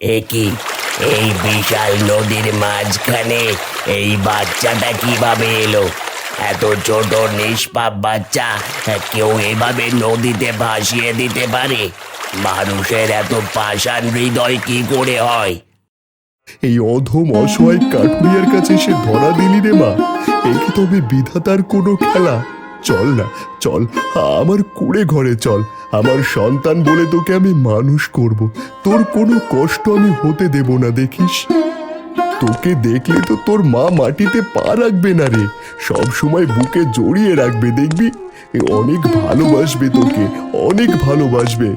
এ কি? এই বিশাল নদীর মাঝখানে এই বাচ্চাটা কীভাবে এলো? এত ছোট নিষ্পাপ বাচ্চা, কেউ এভাবে নদীতে ভাসিয়ে দিতে পারে? মানুষের এত পাষাণ হৃদয় কি করে হয়? এই অধম অসহায় কাঠুরিয়ার কাছে সে ধরা দিলি রে মা। এ কি তবে বিধাতার কোনো খেলা। চল না, চল আমার কুড়ে ঘরে চল। আমার সন্তান বলে তোকে আমি মানুষ করব। তোর কোনো কষ্ট আমি হতে দেব না দেখিস? তোকে দেখলে তো তোর মা মাটিতে পা রাখবে না রে। সব সময় বুকে জড়িয়ে রাখবে দেখবি? অনেক ভালোবাসবে তোকে অনেক ভালোবাসবে।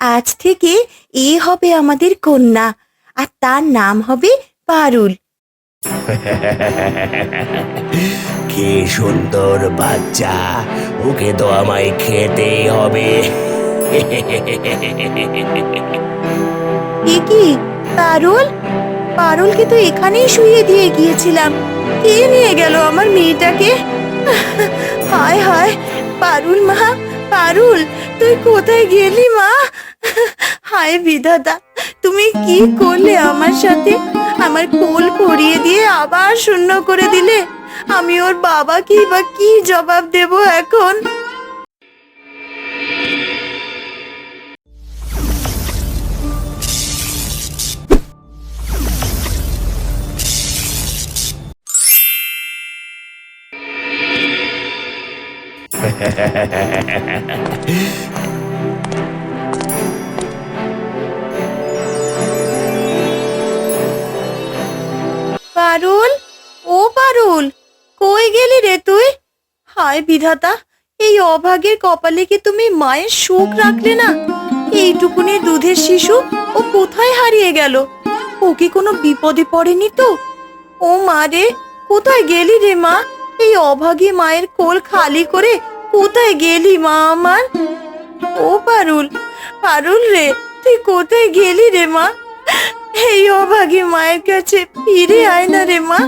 আজ থেকে এ হবে আমাদের কন্যা আর তার নাম হবে পারুল কি সুন্দর বাচ্চা। ওকে তো আমায় খেতেই হবে। এ কি? পারুল? পারুলকে তো এখানেই শুয়ে দিয়ে গিয়েছিলাম। কে নিয়ে গেল আমার মেয়েটাকে? হায় হায়, পারুল মা, পারুল, তুই কোথায় গেলি মা? হায় বিধাতা, তুমি কি করলে আমার সাথে? আমার কোল পরিয়ে দিয়ে আবার শূন্য করে দিলে? আমি ওর বাবাকে বা কি জবাব দেব এখন? পারুল ও পারুল কই গেলি রে তুই? হায় বিধাতা, এই অভাগের কপালে কি তুমি মায়ের সুখ রাখলে না? এইটুকুনি দুধের শিশু ও কোথায় হারিয়ে গেল? ও কি কোনো বিপদে পড়েনি তো? ও মা রে, কোথায় গেলি রে মা? এই অভাগী মায়ের কোল খালি করে কোথায় গেলি মা আমার? ও পারুল পারুল রে, তুই কোথায় গেলি রে মা? এই অভাগী মায়ের কাছে ফিরে আয় না রে মা।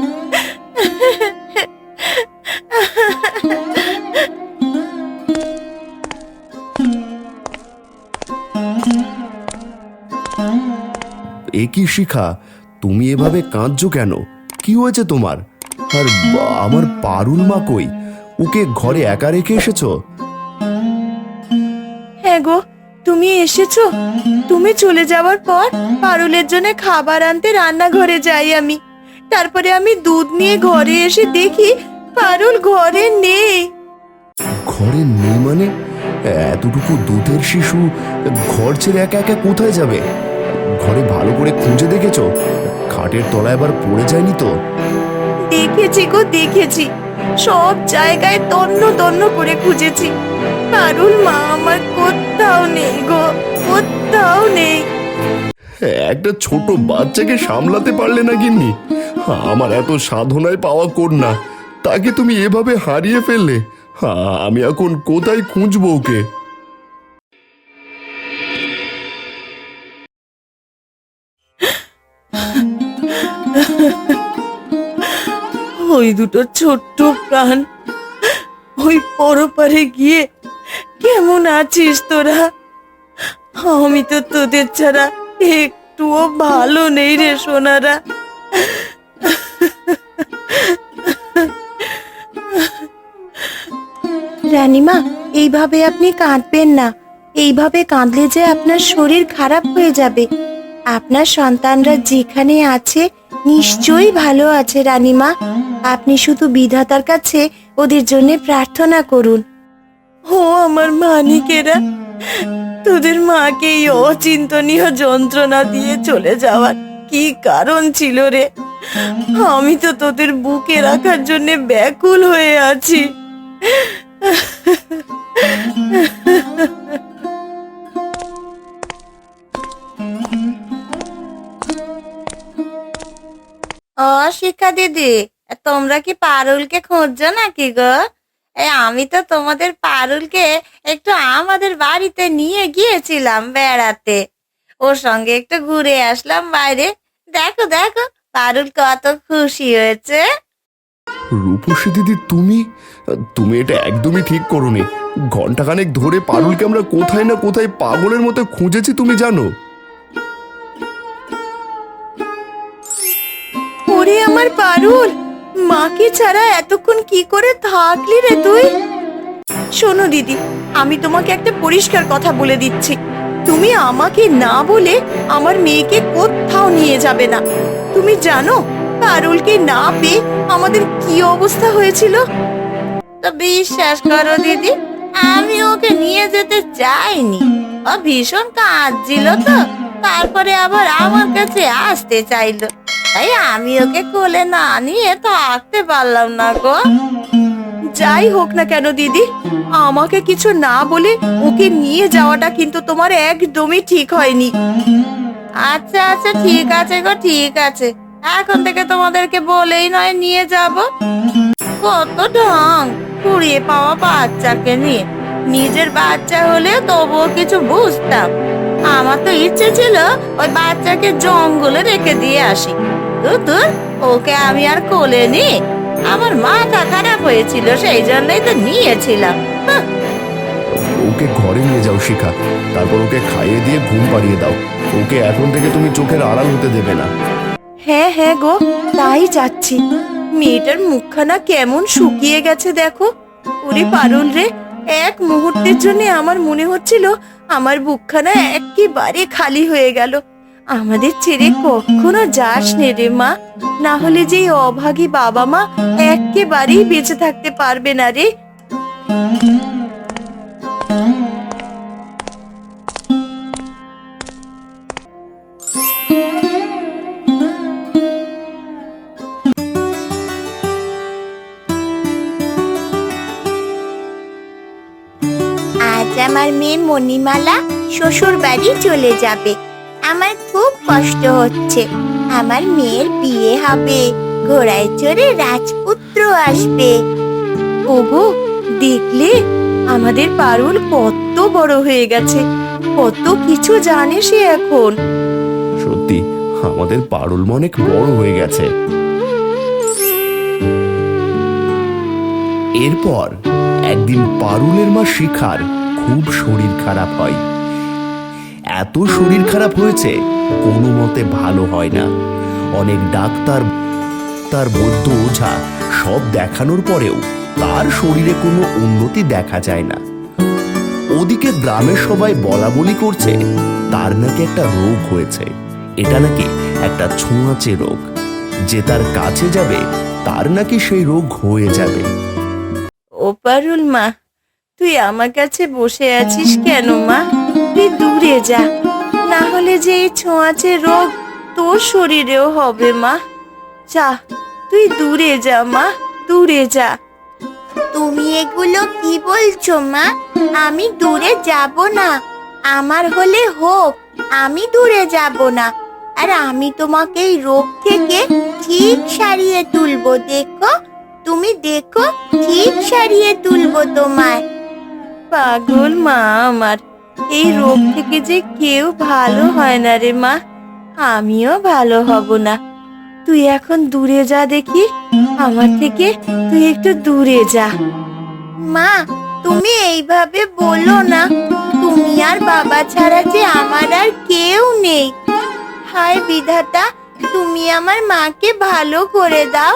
এ কি শিখা? তুমি এভাবে কাঁদছো কেন? কি হয়েছে তোমার? আর আমার পারুল মা কই? ওকে ঘরে একা রেখে এসেছ? হ্যাঁ গো, তুমি এসেছ। তুমি চলে যাওয়ার পর পারুলের জন্য খাবার আনতে রান্নাঘরে যাই আমি। তারপরে আমি দুধ নিয়ে ঘরে এসে দেখি পারুল ঘরে নেই। ঘরে নেই মানে? এতটুকু দুধের শিশু ঘর ছেড়ে একা একা কোথায় যাবে? ঘরে ভালো করে খুঁজে দেখেছ? খাটের তলায় আবার পড়ে যায়নি তো? দেখেছি গো দেখেছি। সব জায়গায় তন্ন তন্ন করে খুঁজেছি। পারুল মা আমার কোথাও নেই গো কোথাও নেই। একটা ছোট বাচ্চাকে সামলাতে পারলে না গিন্নি? আমার এত সাধনায় পাওয়া কন্যা। তাকে তুমি এভাবে হারিয়ে ফেললে? আমি এখন কোথায় খুঁজবো ওকে? ওই দুটো ছোট্ট প্রাণ, ওই পরপারে গিয়ে কেমন আছিস তোরা? আমি তো তোদের ছাড়া একটুও ভালো নেই রে সোনারা। রানীমা, এইভাবে আপনি কাঁদবেন না। এইভাবে কাঁদলে যে আপনার শরীর খারাপ হয়ে যাবে। আপনার সন্তানরা যেখানে আছে, নিশ্চয়ই ভালো আছে রানীমা। আপনি শুধু বিধাতার কাছে ওদের জন্য প্রার্থনা করুন। ও আমার মানিকেরা, তোদের মাকে এই অচিন্তনীয় যন্ত্রণা দিয়ে চলে যাওয়ার কি কারণ ছিল রে? আমি তো তোদের বুকে রাখার জন্য ব্যাকুল হয়ে আছি। ও, শিক্ষা দিদি, তোমরা কি পারুলকে খুঁজছো নাকি গো? আমি তো তোমাদের পারুলকে একটু আমাদের বাড়িতে নিয়ে গিয়েছিলাম বেড়াতে। ওর সঙ্গে একটু ঘুরে আসলাম বাইরে। দেখো দেখো, পারুল কত খুশি হয়েছে। রূপসী দিদি, তুমি? তুমি এটা একদমই ঠিক করোনি। ঘন্টাখানেক ধরে পারুলকে আমরা কোথায় না কোথায় পাগলের মতো খুঁজেছি, তুমি জানো? ওরে আমার পারুল মাকে ছাড়া এতক্ষণ কি করে থাকলি রে তুই? শোনো দিদি, আমি তোমাকে একটা পরিষ্কার কথা বলে দিচ্ছি। তুমি আমাকে না বলে আমার মেয়েকে কোথাও নিয়ে যাবে না। তুমি জানো, পারুলকে না পেয়ে আমাদের কি অবস্থা হয়েছিল? তো বিশ্বাস করো দিদি আমি ওকে নিয়ে যেতে চাইনি। ও ভীষণ কাঁদছিল তো তারপরে আবার আমার কাছে আসতে চাইলো। তাই আমি ওকে কোলে না নিয়ে তো থাকতে পারলাম না গো। যাই হোক না কেন দিদি আমাকে কিছু না বলে ওকে নিয়ে যাওয়াটা কিন্তু তোমার একদমই ঠিক হয়নি। আচ্ছা আচ্ছা ঠিক আছে গো ঠিক আছে। এখন থেকে তোমাদেরকে বলেই নয় নিয়ে যাব। কত ঢং। কুড়িয়ে পাওয়া বাচ্চাকে নিয়ে। নিজের বাচ্চা হলে তবুও কিছু বুঝতাম। আমার তো ইচ্ছে ছিল ওই বাচ্চাকে জঙ্গলে রেখে দিয়ে আসি। দূর ওকে আমি আর কোলে নি আমার মাথা খারাপ হয়েছিল সেই জন্যই তো নিয়েছিলাম। ওকে ঘরে নিয়ে যাও শিখা। তারপর ওকে খাইয়ে দিয়ে ঘুম পাড়িয়ে দাও। ওকে এখন থেকে তুমি চোখের আড়াল হতে দেবে না। হ্যাঁ হ্যাঁ গো তাই যাচ্ছি মেয়েটার মুখখানা কেমন শুকিয়ে গেছে দেখো। ওরে পারুল রে, এক মুহূর্তের জন্য আমার মনে হচ্ছিল আমার বুকখানা একেবারে খালি হয়ে গেল। আমাদের ছেড়ে কখনো যাস নে রে মা, না হলে যে অভাগী বাবা মা একেবারেই বেঁচে থাকতে পারবে না রে। আমার মেয়ে মণিমালা শ্বশুর বাড়ি চলে যাবে। আমার খুব কষ্ট হচ্ছে। আমার মেয়ের বিয়ে হবে। ঘোড়ায় চড়ে রাজপুত্র আসবে। ওগো, দেখলে? আমাদের পারুল কত বড় হয়ে গেছে। কত কিছু জানে সে এখন। সত্যি, আমাদের পারুল অনেক বড় হয়ে গেছে। এরপর একদিন পারুলের মা শিখার খুব শরীর খারাপ হয়। এত শরীর খারাপ হয়েছে, কোনো মতে ভালো হয় না। অনেক ডাক্তার, তার বৈদ্য ওঝা সব দেখানোর পরেও তার শরীরে কোনো উন্নতি দেখা যায় না। ওদিকে গ্রামের সবাই বলা বলি করছে, তার নাকি একটা রোগ হয়েছে। এটা নাকি একটা ছোঁয়াচে রোগ। যে তার কাছে যাবে, তার নাকি সেই রোগ হয়ে যাবে। ও পারুল মা তুই আমার কাছে বসে আছিস কেন, মা? তুই দূরে যা। না হলে যে এই ছোঁয়াচে রোগ তোর শরীরেও হবে, মা। যা, তুই দূরে যা, মা, দূরে যা। তুমি এগুলো কি বলছো, মা? আমি দূরে যাব না। আমার হলে হোক, আমি দূরে যাব না। আর আমি তোমাকে এই রোগ থেকে ঠিক সারিয়ে তুলবো, দেখো? তুমি দেখো, ঠিক সারিয়ে তুলবো তোমায়। পাগল মা আমার, এই রোগ থেকে যে কেউ ভালো হয় না রে মা, আমিও ভালো হব না। তুই এখন দূরে যা দেখি, আমার থেকে তুই একটু দূরে যা। মা, তুমি এইভাবে বলো না, তুমি আর বাবা ছাড়া যে আমার আর কেউ নেই। হায় বিধাতা, তুমি আমার মাকে ভালো করে দাও,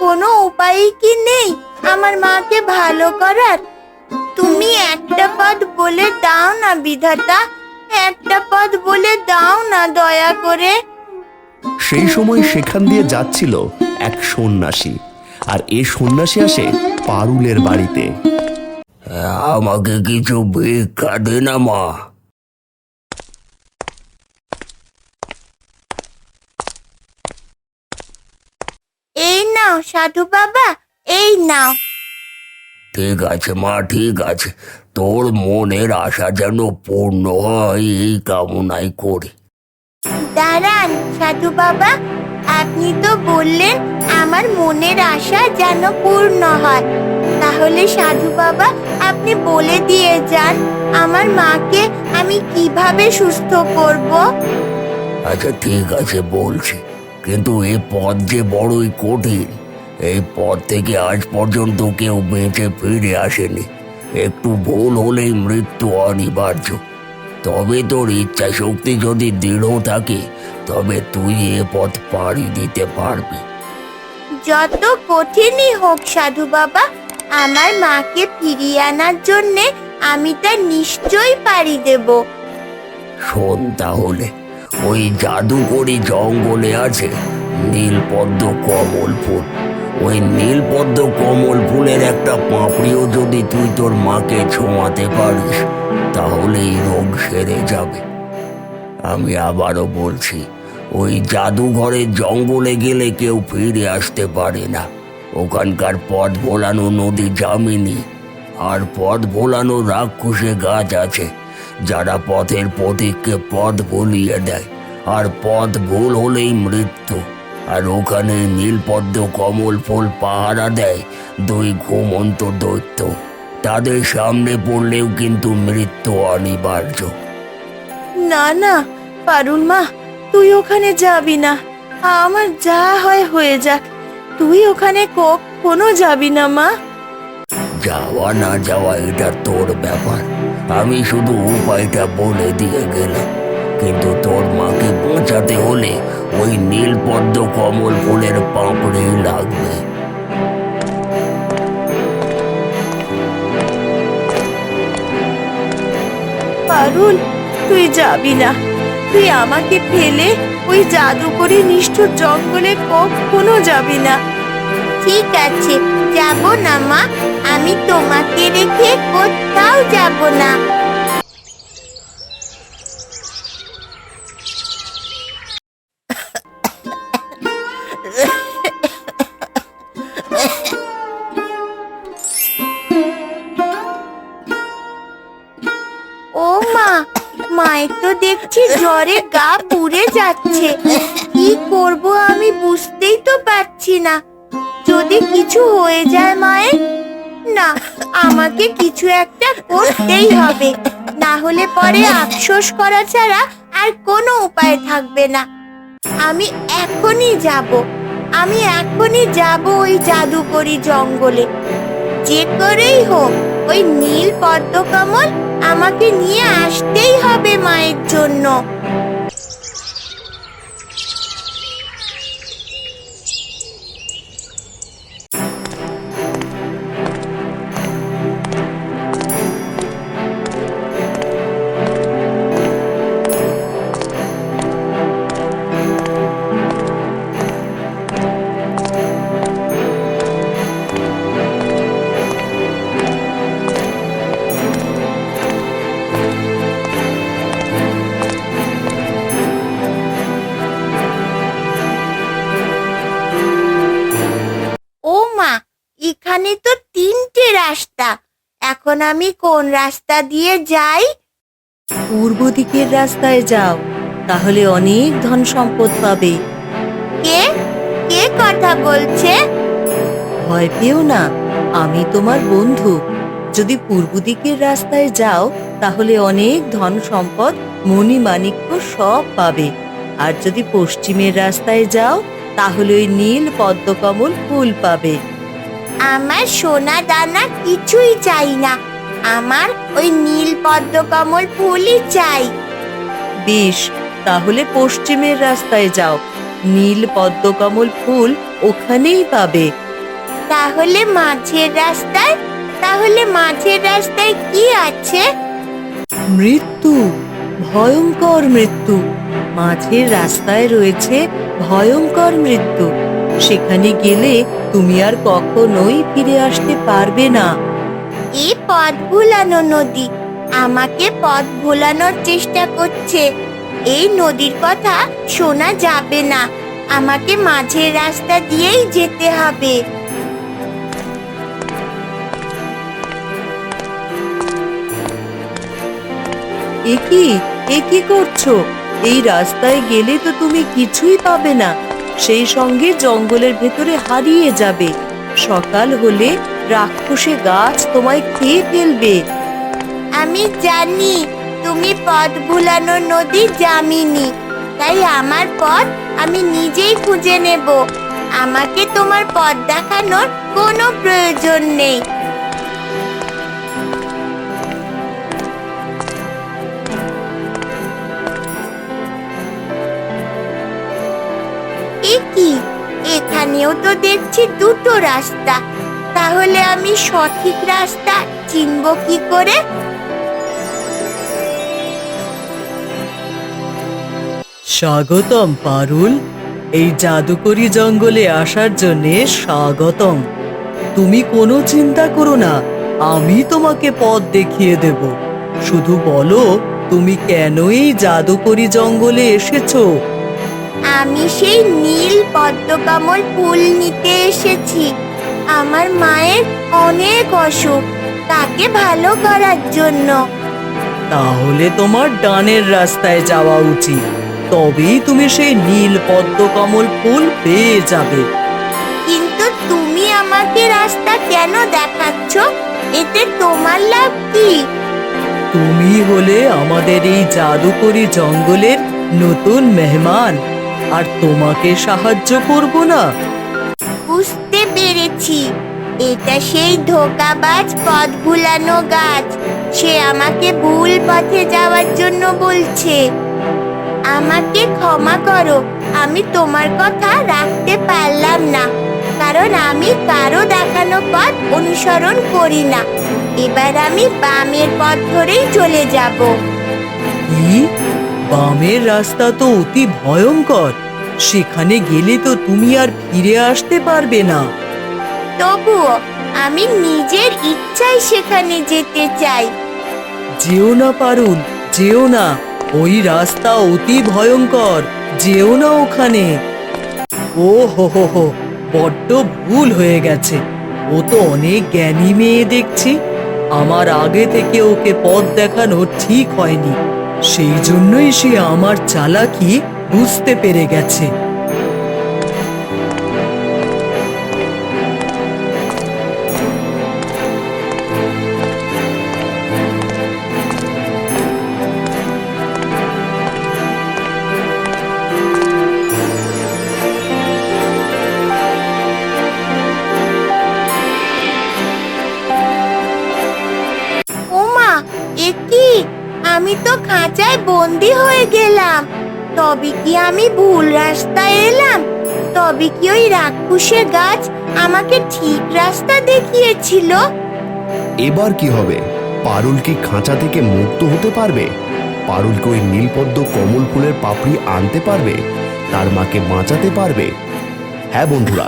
কোনো উপায় কি নেই? আমার মাকে ভালো করার তুমি একটা পদ বলে দাও না বিধাতা। একটা পদ বলে দাও না দয়া করে। সেই সময় সেখান দিয়ে যাচ্ছিল এক সন্ন্যাসী আর এ সন্ন্যাসী আসে পারুলের বাড়িতে। আমাকে কিছু ভিক্ষা দে না মা। এই নাও সাধু বাবা এই নাও। ঠিক আছে মা ঠিক আছে। তোর মনের আশা যেন পূর্ণ হয় এই কামনাই করি। দাঁড়ান সাধু বাবা আপনি তো বললেন আমার মনের আশা যেন পূর্ণ হয়। তাহলে সাধু বাবা আপনি বলে দিয়ে যান আমার মাকে আমি কীভাবে সুস্থ করব? আচ্ছা ঠিক আছে বলছি। কিন্তু এ পথ যে বড়ই কঠিন। এই পথ থেকে আজ পর্যন্ত কেউ বেঁচে ফিরে আসেনি। একটু ভুল হলেই মৃত্যু অনিবার্য। তবে তোর ইচ্ছা শক্তি যদি দৃঢ় থাকে তবে তুই এ পথ পাড়ি দিতে পারবি। যত কঠিনই হোক সাধু বাবা আমার মাকে ফিরিয়ে আনার জন্যে আমি তা নিশ্চয়ই পারি দেব। শোন তাহলে ওই জাদুকরি জঙ্গলে আছে নীলপদ্ম কমল ফুল ওই নীলপদ্ম কমল ফুলের একটা পাপড়িও যদি তুই তোর মাকে ছোঁয়াতে পারিস তাহলে এই রোগ সেরে যাবে। আমি আবারও বলছি, ওই জাদুঘরের জঙ্গলে গেলে কেউ ফিরে আসতে পারে না। ওখানকার পথ ভোলানো নদী জামিনি আর পথ ভোলানো রাক্ষসে গাছ আছে, যারা পথের পথিককে পথ ভুলিয়ে দেয়, আর পথ ভুল হলেই মৃত্যু। আর ওখানে নীলপদ্ম কমল ফুল পাহারা দেয় দুই ঘুমন্ত দৈত্য। তাদের সামনে পড়লেও কিন্তু মৃত্যু অনিবার্য। না না পারুল মা তুই ওখানে যাবি না। আমার যা হয় হয়ে যাক। তুই ওখানে কখনো যাবি না মা। যাওয়া না যাওয়া এটা তোর ব্যাপার। আমি শুধু উপায়টা বলে দিয়ে গেলাম। কিন্তু তোর মাকে বাঁচাতে হলে ওই নীলপদ্ম কমল ফুলের পাপড়ি লাগবে। পারুল তুই যাবি না। তুই আমাকে ফেলে ওই জাদু করে নিষ্ঠুর জঙ্গলে কখনো যাবি না। ঠিক আছে যাব না মা। আমি তোমাকে রেখে কোথাও যাব না। মায়ের তো দেখছি জ্বরে গা পুড়ে যাচ্ছে। কি করব আমি বুঝতেই তো পারছি না। যদি কিছু হয়ে যায় মায়ের? না, আমাকে কিছু একটা করতেই হবে। না হলে পরে আফসোস করা ছাড়া আর কোনো উপায় থাকবে না। আমি এখনই যাব। আমি এখনই যাব ওই জাদুকরি জঙ্গলে। যে করেই হোক, ওই নীল পদ্মকমল আমাকে নিয়ে আসতেই হবে মায়ের জন্য। এখানে তো তিনটে রাস্তা। এখন আমি কোন রাস্তা দিয়ে যাই? পূর্ব দিকের রাস্তায় যাও তাহলে অনেক ধন সম্পদ পাবে। কে? কে কথা বলছে? ভয় পেও না আমি তোমার বন্ধু। যদি পূর্ব দিকের রাস্তায় যাও তাহলে অনেক ধন সম্পদ মণি মাণিক্য সব পাবে। আর যদি পশ্চিমের রাস্তায় যাও তাহলে ওই নীল পদ্মকমল ফুল পাবে। আমার সোনা দানা কিছুই চাই না। আমার ওই নীল পদ্মকমল ফুলই চাই। বেশ তাহলে পশ্চিমের রাস্তায় যাও। নীল পদ্মকমল ফুল ওখানেই পাবে। তাহলে মাঝের রাস্তায় তাহলে মাঝের রাস্তায় কি আছে? মৃত্যু ভয়ঙ্কর মৃত্যু। মাঝের রাস্তায় রয়েছে ভয়ঙ্কর মৃত্যু। সেখানে গেলে তুমি আর কখনোই ফিরে আসতে পারবে না। এই পথ ভুলানো নদী আমাকে পথ ভোলানোর চেষ্টা করছে। এই নদীর কথা শোনা যাবে না আমাকে মাঝের রাস্তা দিয়েই যেতে হবে। এ কি? এ কি করছ? এই রাস্তায় গেলে তো তুমি কিছুই পাবে না। সেই সঙ্গে জঙ্গলের ভেতরে হারিয়ে যাবে। সকাল হলে রাক্ষসে গাছ তোমায় খেয়ে ফেলবে। আমি জানি, তুমি পথ ভুলানো নদী জামিনি। তাই আমার পথ আমি নিজেই খুঁজে নেব। আমাকে তোমার পথ দেখানোর কোনো প্রয়োজন নেই। এ কি? এখানেও তো দেখছি দুটো রাস্তা। তাহলে আমি সঠিক রাস্তা চিনব কি করে? স্বাগতম, পারুল। এই জাদুকরি জঙ্গলে আসার জন্যে স্বাগতম। তুমি কোনো চিন্তা করো না, আমি তোমাকে পথ দেখিয়ে দেব। শুধু বলো, তুমি কেন এই জাদুকরি জঙ্গলে এসেছ? আমি সেই নীল পদ্মকমল ফুল নিতে এসেছি। আমার মায়ের অনেক অসুখ তাকে ভালো করার জন্য। তাহলে তোমার ডানের রাস্তায় যাওয়া উচিত। তবেই তুমি সেই নীল পদ্মকমল ফুল পেয়ে যাবে। কিন্তু তুমি আমাকে রাস্তা কেন দেখাচ্ছ? এতে তোমার লাভ কি? তুমি হলে আমাদের এই জাদুকরি জঙ্গলের নতুন মেহমান। আর তোমাকে সাহায্য করব না। বুঝতে পেরেছি। এটা সেই ধোকাবাজ পথ ভুলানো গাছ। সে আমাকে ভুল পথে যাওয়ার জন্য বলছে। আমাকে ক্ষমা করো আমি তোমার কথা রাখতে পারলাম না। কারণ আমি কারও দেখানো পথ অনুসরণ করি না। এবার আমি বামের পথ ধরেই চলে যাব। কি? বামের রাস্তা তো অতি ভয়ঙ্কর। সেখানে গেলে তো তুমি আর ফিরে আসতে পারবে না। তবুও আমি নিজের ইচ্ছায় সেখানে যেতে চাই। যেও না পারুল যেও না। ওই রাস্তা অতি ভয়ঙ্কর যেও না ওখানে। ও হো হো হো বড্ড ভুল হয়ে গেছে। ও তো অনেক জ্ঞানী মেয়ে দেখছি। আমার আগে থেকে ওকে পথ দেখানো ঠিক হয়নি। সেই জন্যই সে আমার চালাকি বুঝতে পেরে গেছে। বন্দি হয়ে গেলাম। তবে কি আমি ভুল রাস্তায় এলাম? তবে কি ওই রাক্ষসের গাছ আমাকে ঠিক রাস্তা দেখিয়েছিল? এবার কি হবে? পারুল কি খাঁচা থেকে মুক্ত হতে পারবে? পারুলকে ওই নীলপদ্ম কমল ফুলের পাপড়ি আনতে পারবে? তার মাকে বাঁচাতে পারবে? হ্যাঁ বন্ধুরা,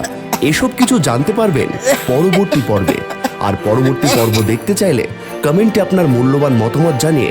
এসব কিছু জানতে পারবেন পরবর্তী পর্বে। আর পরবর্তী পর্ব দেখতে চাইলে কমেন্টে আপনার মূল্যবান মতামত জানিয়ে